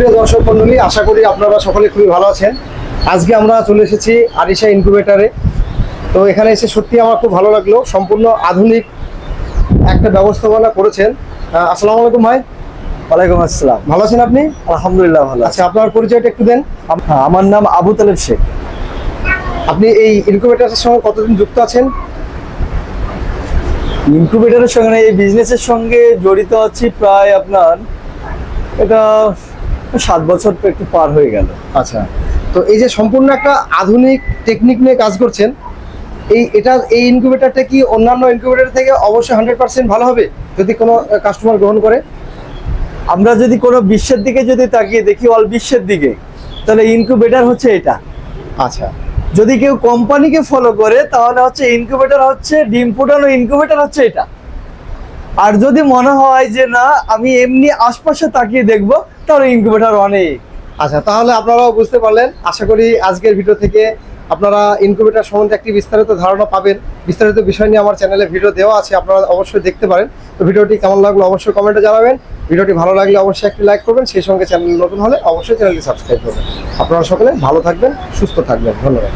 প্রিয় দর্শক মন্ডলী আশা করি আপনারা সকলে খুবই ভালো আছেন। আজকে আমরা চলে এসেছি আরিশা ইনকিউবেটারে তো এখানে এসে সত্যি আমার খুব ভালো লাগল। সম্পূর্ণ আধুনিক একটা ব্যবস্থাপনা করেছেন। আসসালামু আলাইকুম ভাই। ওয়ালাইকুম আসসালাম। ভালো আছেন আপনি? আলহামদুলিল্লাহ ভালো আচ্ছা আপনার পরিচয়টা একটু দেন। হ্যাঁ, আমার নাম আবু তালেব শেখ। আপনি এই ইনকিউবেটারের সঙ্গে কতদিন যুক্ত আছেন? ইনকিউবেটরের সঙ্গে এই বিজনেসের সঙ্গে জড়িত আছি প্রায় আপনার এটা সাত বছর তো একটু পার হয়ে গেল। আচ্ছা তো এই যে সম্পূর্ণ একটা আধুনিক টেকনিক নিয়ে কাজ করছেন এই এটা এই ইনকিউবেটারটা কি অন্যান্য ইনকিউবেটার থেকে অবশ্যই হান্ড্রেড পার্সেন্ট ভালো হবে যদি কোনো কাস্টমার গ্রহণ করে? আমরা যদি কোনো বিশ্বের দিকে যদি তাকিয়ে দেখি অল বিশ্বের দিকে তাহলে ইনকিউবেটর হচ্ছে এটা। আচ্ছা। যদি কেউ কোম্পানিকে ফলো করে তাহলে হচ্ছে ইনকিউবেটর হচ্ছে ডিম ফুটানো ইনকিউবেটর হচ্ছে এটা। আর যদি মনে হয় যে না, আমি এমনি আশপাশে তাকিয়ে দেখব, তাহলে ইনকিউবেটর অনেক। আচ্ছা তাহলে আপনারাও বুঝতে পারলেন। আশা করি আজকের ভিডিও থেকে আপনারা ইনকিউবেটার সম্বন্ধে একটি বিস্তারিত ধারণা পাবেন। বিস্তারিত বিষয় নিয়ে আমার চ্যানেলে ভিডিও দেওয়া আছে, আপনারা অবশ্যই দেখতে পারেন। তো ভিডিওটি কেমন লাগল অবশ্যই কমেন্টে জানাবেন। ভিডিওটি ভালো লাগলে অবশ্যই একটি লাইক করবেন। সেই সঙ্গে চ্যানেল নতুন হলে অবশ্যই চ্যানেলটি সাবস্ক্রাইব করবেন। আপনারা সকলে ভালো থাকবেন, সুস্থ থাকবেন। ধন্যবাদ।